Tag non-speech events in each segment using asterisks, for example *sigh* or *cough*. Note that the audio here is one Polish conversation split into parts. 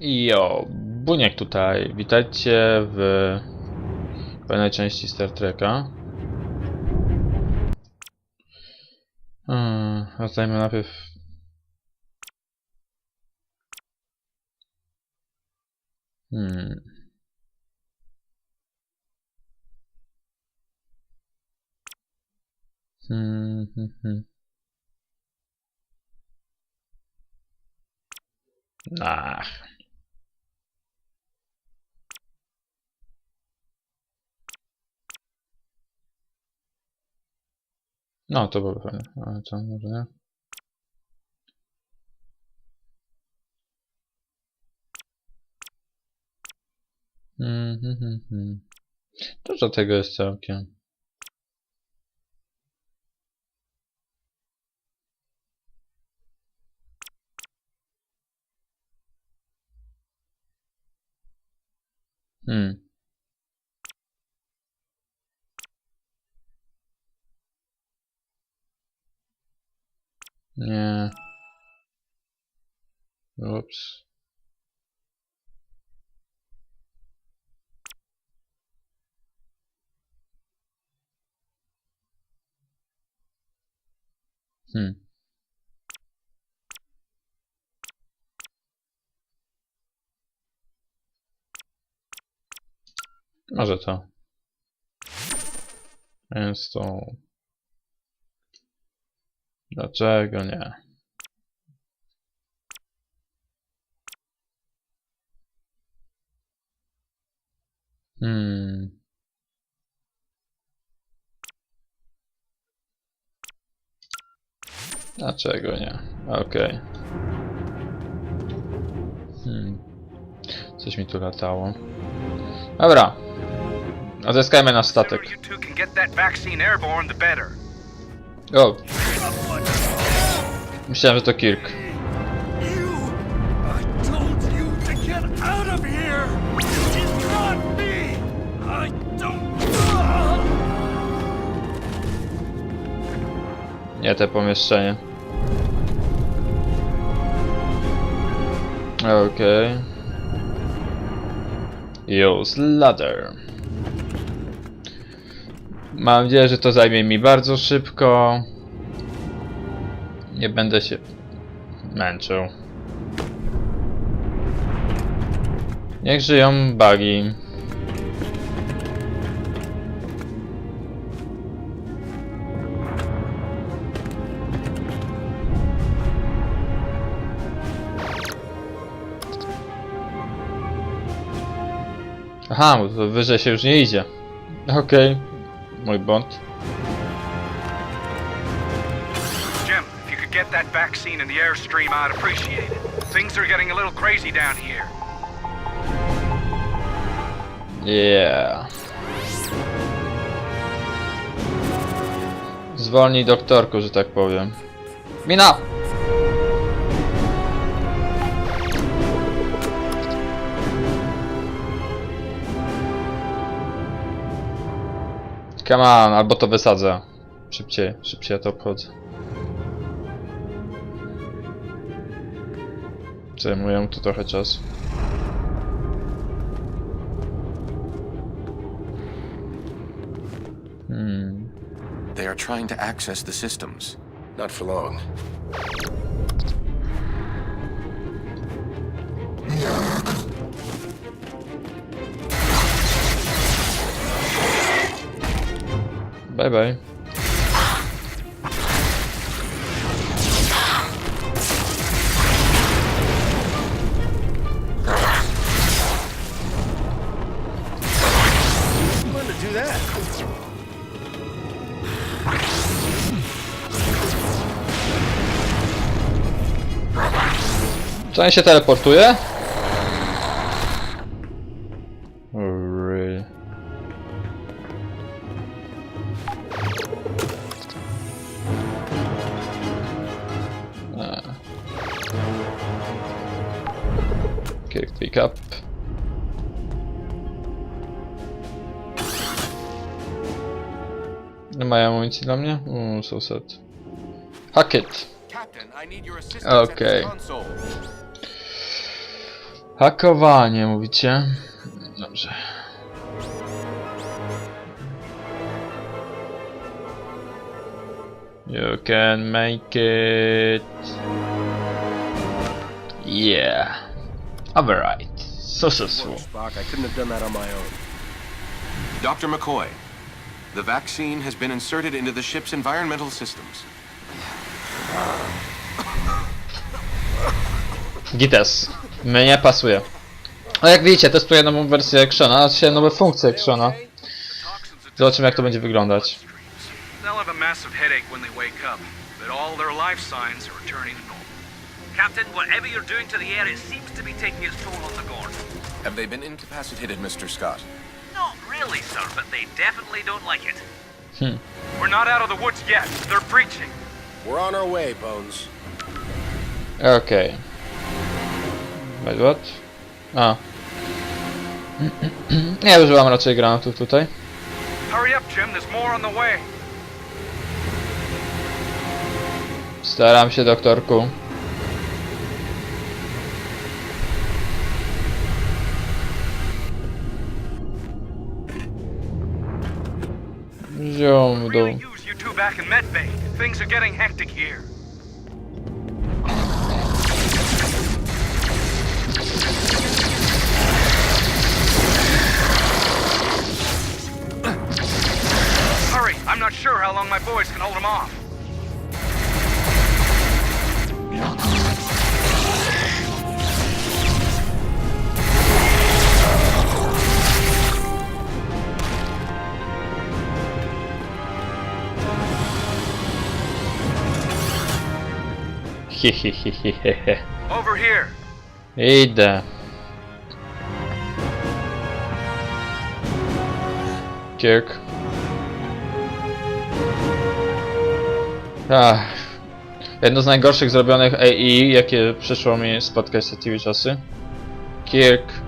Jo, Buniek tutaj. Witajcie w kolejnej części Star Treka. Hmm, Rozdajmy najpierw... Hmm. Hmm, hmm, hmm. Ach. No, to byłoby fajne. Ale co, może nie? Mhm, mhm. Dużo tego jest całkiem. Hmm. Nie. Ups. Hmm. Może to. Więc to... Dlaczego nie? Hmm. Dlaczego nie? Okej. Hmm. Coś mi tu latało. Dobra. Odzyskajmy nasz statek. O! Myślałem, że to Kirk. Nie te pomieszczenie. Okej. Use ladder. Mam nadzieję, że to zajmie mi bardzo szybko. Nie będę się męczył. Niech żyją bugi. Aha, wyżej się już nie idzie. Okej. Mój błąd. Get that vaccine in the airstream, I'd appreciate it. Things are getting a little crazy down here. Yeah. Zwolnij doktorku, że tak powiem. Mina! Come on, albo to wysadzę. Szybciej, szybciej to obchodzę. Zajmuję tu trochę czasu. Hmm. They are trying to access the systems. Not for long. Bye bye. On się teleportuje? Really? Ah. Okay, pick up. Nie mają amunicji dla mnie? Uuu, so sad. Hack it! Captain, I need your assistance at Okay. this console. Hakowanie, mówicie? Dobrze. You can make it. Yeah. Alright. So so so. Spock, I couldn't have done that on my own. Dr. McCoy, the vaccine has been inserted into the ship's environmental systems. Gites. Mnie pasuje. No jak widzicie, testuję nową wersję Actiona, znaczy nowe funkcje Actiona. Zobaczymy jak to będzie wyglądać. They'll have a massive headache when they wake up, but all their life signs are returning to normal. Captain, whatever you're doing to the air, it seems to be taking its toll on the Gorn. Have they been incapacitated, Mr. Scott? Not really, sir, but they definitely don't like it. We're not out of the woods yet. They're breaching. We're on our way, Bones. Okej. Wait, what? A. *clears throat* Nie używam raczej granatów tutaj. Hurry up, Jim. There's more on the way. Staram się, doktorku. Ziom medbay. Things are getting hectic here. Not sure how long my boys can hold them off. *laughs* Over here. Idę. Kirk. Ach. Jedno z najgorszych zrobionych AI, jakie przyszło mi spotkać za TV czasy. Kirk.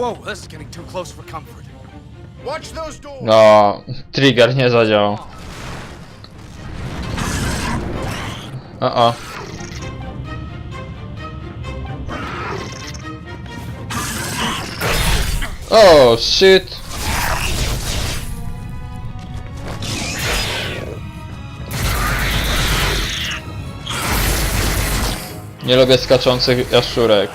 Whoa, this is getting too close for comfort. Watch those doors! No, trigger nie zadziałał. O o. O, shit. Nie lubię skaczących jaszczurek.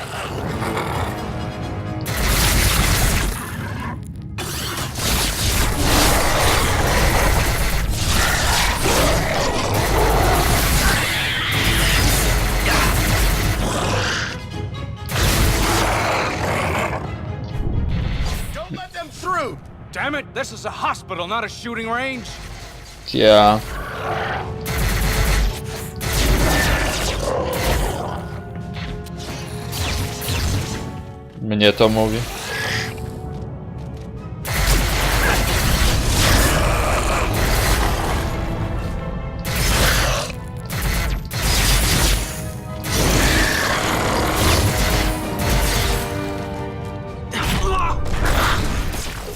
Damn it, this is a hospital, not a shooting range. Ja. Mnie to mówi.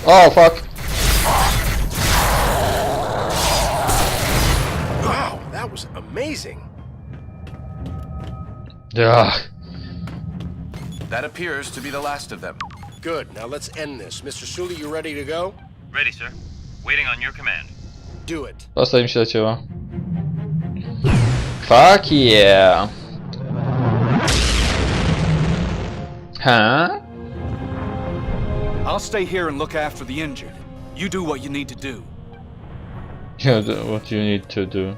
O, fuck. Ach. That appears to be the last of them. Good, now let's end this. Mr. Sully, you ready to go? Ready, sir. Waiting on your command. Do it. Postać mi się zacięła. Fuck yeah. Huh? I'll stay here and look after the injured. You do what you need to do. You do what you need to do.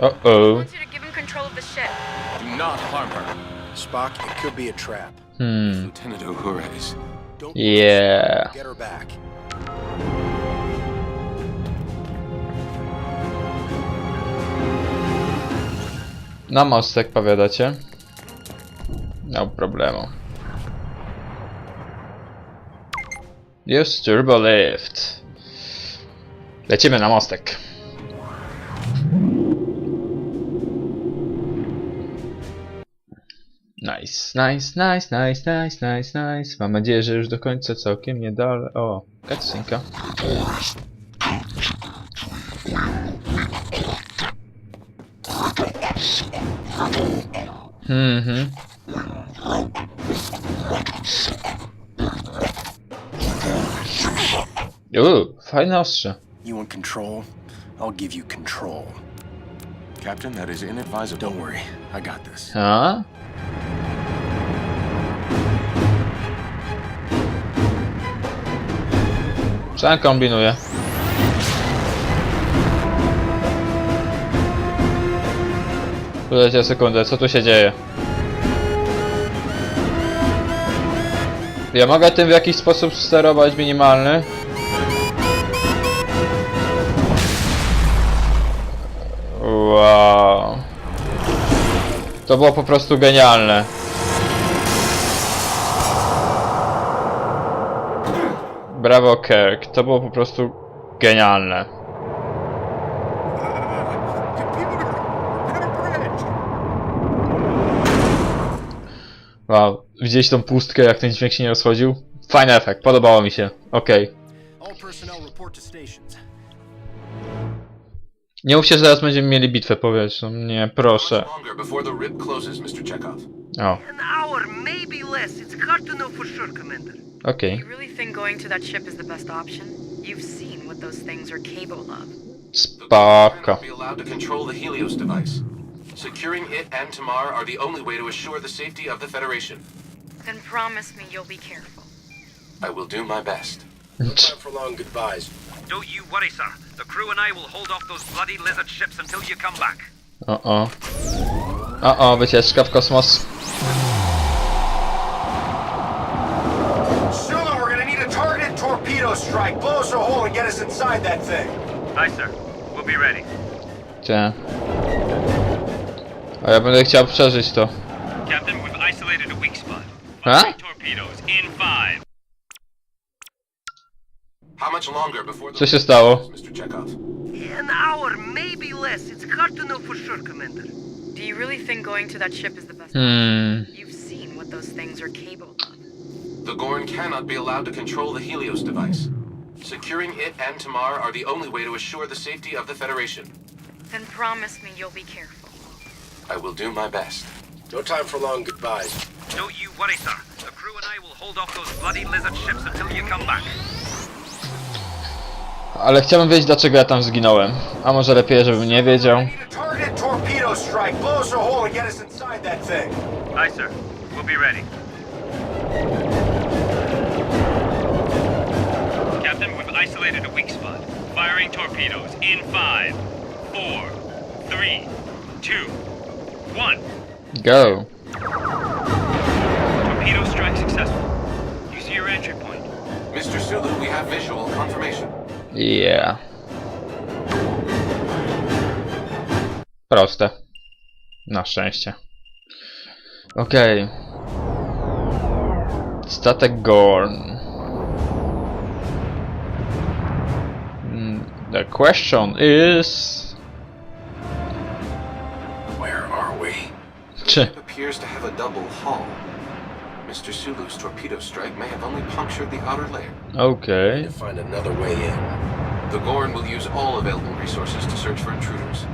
Want you to give him control of the ship. Do not harm her. Spock, it could be a trap. Hmm. Lieutenant Uhura's. Don't Yeah. get her back. Na mostek powiadacie? No problemu. Jest turbo lift. Lecimy na mostek. Nice, nice, nice, nice, nice, nice, nice. Mam nadzieję, że już do końca całkiem niedaleko. O, cutscenka. Mhm. Uuu, fajne ostrze. You want control? I'll give you control. Captain, that is inadvisable. Don't worry, I got this. A? Co kombinuje? Poczekajcie sekundę, co tu się dzieje? Ja mogę tym w jakiś sposób sterować minimalny? Wow. To było po prostu genialne. Brawo Kirk, to było po prostu genialne. Wow, widzieliście tą pustkę, jak ten dźwięk się nie rozchodził? Fajny efekt, podobało mi się. Okej. Stations. Nie mówcie, że zaraz będziemy mieli bitwę powietrzną. Nie, proszę. O, An hour, maybe less. It's hard to know for sure, Commander. Okej. You really think going to that ship is the best option? You've seen what those things are capable of. The Gorn Spoko. be allowed to control the Helios device. Securing it and Tamar are the only way to assure the safety of the Federation. Then promise me you'll be careful. I will do my best. *laughs* No time for long goodbyes. Don't you worry, sir. The crew and I will hold off those bloody lizard ships until you come back. O, o. O, o, wycieczka w kosmos. Us inside that thing. Aye, sir. We'll be ready. Gdzie? A ja będę chciał przeżyć to. Captain, we've isolated a weak spot. Huh? torpedoes in five. How much longer before the Co się stało? Mr. Chekhov? An hour, maybe less. It's hard to know for sure, Commander. Do you really think going to that ship is the best Hmm. You've seen what those things are capable of. The Gorn cannot be allowed to control the Helios device. Securing it and Tamar are the only way to assure the safety of the Federation. Then promise me you'll be careful. I will do my best. No time for long goodbyes. Don't you worry, sir. The crew and I will hold off those bloody lizard ships until you come back. Ale chciałbym wiedzieć dlaczego ja tam zginąłem. A może lepiej, żebym nie wiedział. Targeted torpedo strike. Blow us a hole and get us inside that thing. Aye, sir. We'll be ready. Captain, we've isolated a weak spot. Firing torpedoes in five, four, three, two, one. Go. Torpedo strike successful. You see your entry point. Mr. Sulu, we have visual confirmation. Yeah. Proste. Na szczęście. Okej. Statek Gorn. The question is... Where are we? *laughs* Czy... It appears to have a double hull. Mr. Sulu's torpedo strike may have only punctured the outer layer. Okay. To find another way in. The Gorn will use all available resources to search for intruders.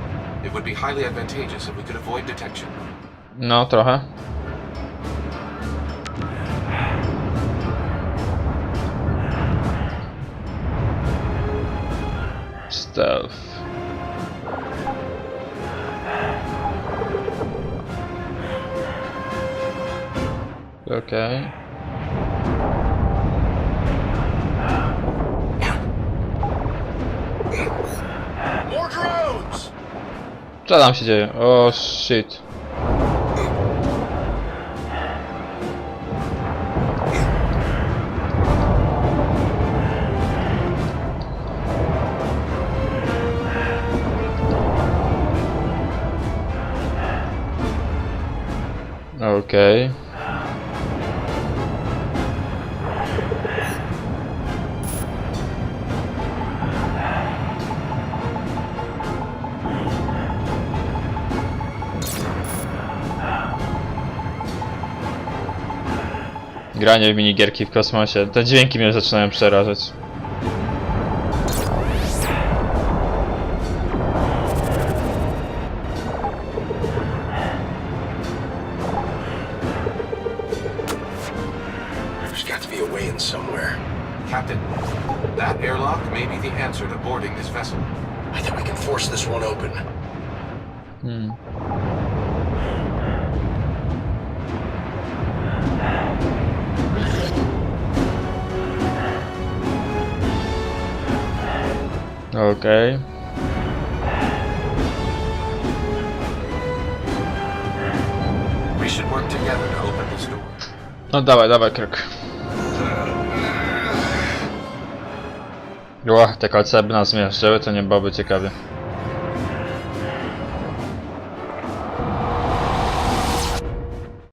It would be highly advantageous if we could avoid detection. No, trochę. Stuff. Okej. More drones! Co tam się dzieje? O shit. Okej. Okay. Granie w minigierki w kosmosie. Te dźwięki mnie zaczynają przerażać. Okej. Okay. No dawaj, dawaj krok. Ła, te kolce by nas zmieszczyły, to nie byłoby ciekawie.